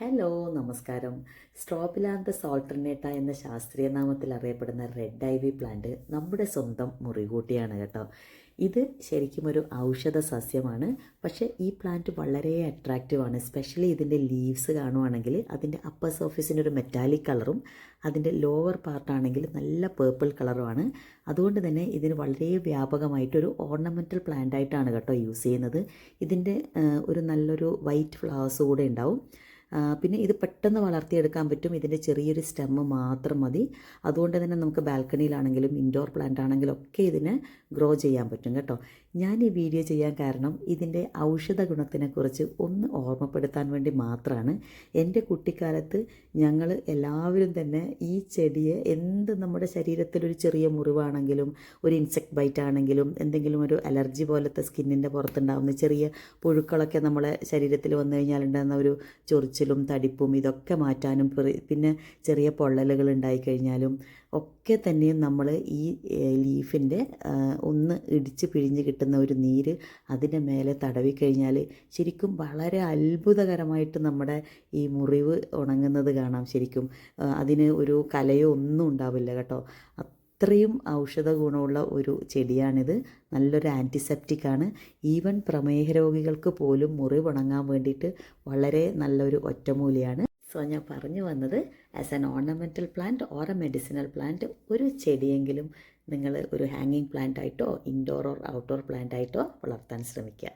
Hello നമസ്കാരം. Strobilanthes ഓൾട്ടർനേറ്റ എന്ന ശാസ്ത്രീയ നാമത്തിൽ അറിയപ്പെടുന്ന റെഡ് ഐവി പ്ലാന്റ് നമ്മുടെ സ്വന്തം മുറികൂട്ടിയാണ് കേട്ടോ. ഇത് ശരിക്കും ഒരു ഔഷധ സസ്യമാണ്. പക്ഷേ ഈ പ്ലാന്റ് വളരെ അട്രാക്റ്റീവ് ആണ്. സ്പെഷ്യലി ഇതിന്റെ ലീവ്സ് കാണുവാണെങ്കിൽ അതിന്റെ അപ്പർ സർഫേസിന് ഒരു മെറ്റാലിക് കളറും അതിന്റെ ലോവർ പാർട്ടാണെങ്കിൽ നല്ല പേർപ്പിൾ കളറുമാണ് അതുകൊണ്ട് തന്നെ ഇതിന് വളരെ വ്യാപകമായിട്ടൊരു ഓർണമെന്റൽ പ്ലാന്റ് ആയിട്ടാണ് കേട്ടോ യൂസ് ചെയ്യുന്നത്. ഇതിന്റെ ഒരു നല്ലൊരു വൈറ്റ് ഫ്ലവേഴ്സ് കൂടെ ഉണ്ടാവും. പിന്നെ ഇത് പെട്ടെന്ന് വളർത്തിയെടുക്കാൻ പറ്റും. ഇതിന്റെ ചെറിയൊരു സ്റ്റെമ്മ് മാത്രം മതി. അതുകൊണ്ട് തന്നെ നമുക്ക് ബാൽക്കണിയിലാണെങ്കിലും ഇൻഡോർ പ്ലാന്റ് ആണെങ്കിലും ഒക്കെ ഇതിനെ ഗ്രോ ചെയ്യാൻ പറ്റും കേട്ടോ. ഞാൻ ഈ വീഡിയോ ചെയ്യാൻ കാരണം ഇതിന്റെ ഔഷധ ഗുണത്തിനെക്കുറിച്ച് ഒന്ന് ഓർമ്മപ്പെടുത്താൻ വേണ്ടി മാത്രമാണ് എന്റെ കുട്ടിക്കാലത്ത് ഞങ്ങൾ എല്ലാവരും തന്നെ ഈ ചെടിയെ എന്ത് നമ്മുടെ ശരീരത്തിലൊരു ചെറിയ മുറിവാണെങ്കിലും ഒരു ഇൻസെക്ട് ബൈറ്റ് ആണെങ്കിലും എന്തെങ്കിലും ഒരു അലർജി പോലത്തെ സ്കിന്നിന്റെ പുറത്തുണ്ടാകുന്ന ചെറിയ പുഴുക്കളൊക്കെ നമ്മളെ ശരീരത്തിൽ വന്നു കഴിഞ്ഞാൽ ഉണ്ടാകുന്ന ഒരു ചൊറിച്ചിലും തടിപ്പും ഇതൊക്കെ മാറ്റാനും പിന്നെ ചെറിയ പൊള്ളലുകൾ ഉണ്ടായിക്കഴിഞ്ഞാലും ഒക്കെ തന്നെയും നമ്മൾ ഈ ലീഫിന്റെ ഒന്ന് ഇടിച്ച് പിഴിഞ്ഞ് കിട്ടുന്ന ഒരു നീര് അതിന്റെ മേലെ തടവിക്കഴിഞ്ഞാൽ ശരിക്കും വളരെ അത്ഭുതകരമായിട്ട് നമ്മുടെ ഈ മുറിവ് ഉണങ്ങുന്നത് കാണാം ശരിക്കും. അതിന് ഒരു കലയോ ഒന്നും ഉണ്ടാവില്ല കേട്ടോ. അത്രയും ഔഷധ ഗുണമുള്ള ഒരു ചെടിയാണിത്. നല്ലൊരു ആന്റിസെപ്റ്റിക് ആണ്. ഈവൻ പ്രമേഹ രോഗികൾക്ക് പോലും മുറിവുണങ്ങാൻ വേണ്ടിയിട്ട് വളരെ നല്ലൊരു ഒറ്റമൂലിയാണ്. സോ ഞാൻ പറഞ്ഞു വന്നത് as an ornamental plant or a medicinal plant ഒരു ചെടിയെങ്കിലും നിങ്ങൾ ഒരു ഹാങ്ങിങ് പ്ലാന്റ് ആയിട്ടോ ഇൻഡോർ ഓർ ഔട്ട്ഡോർ പ്ലാന്റ് ആയിട്ടോ വളർത്താൻ ശ്രമിക്കുക.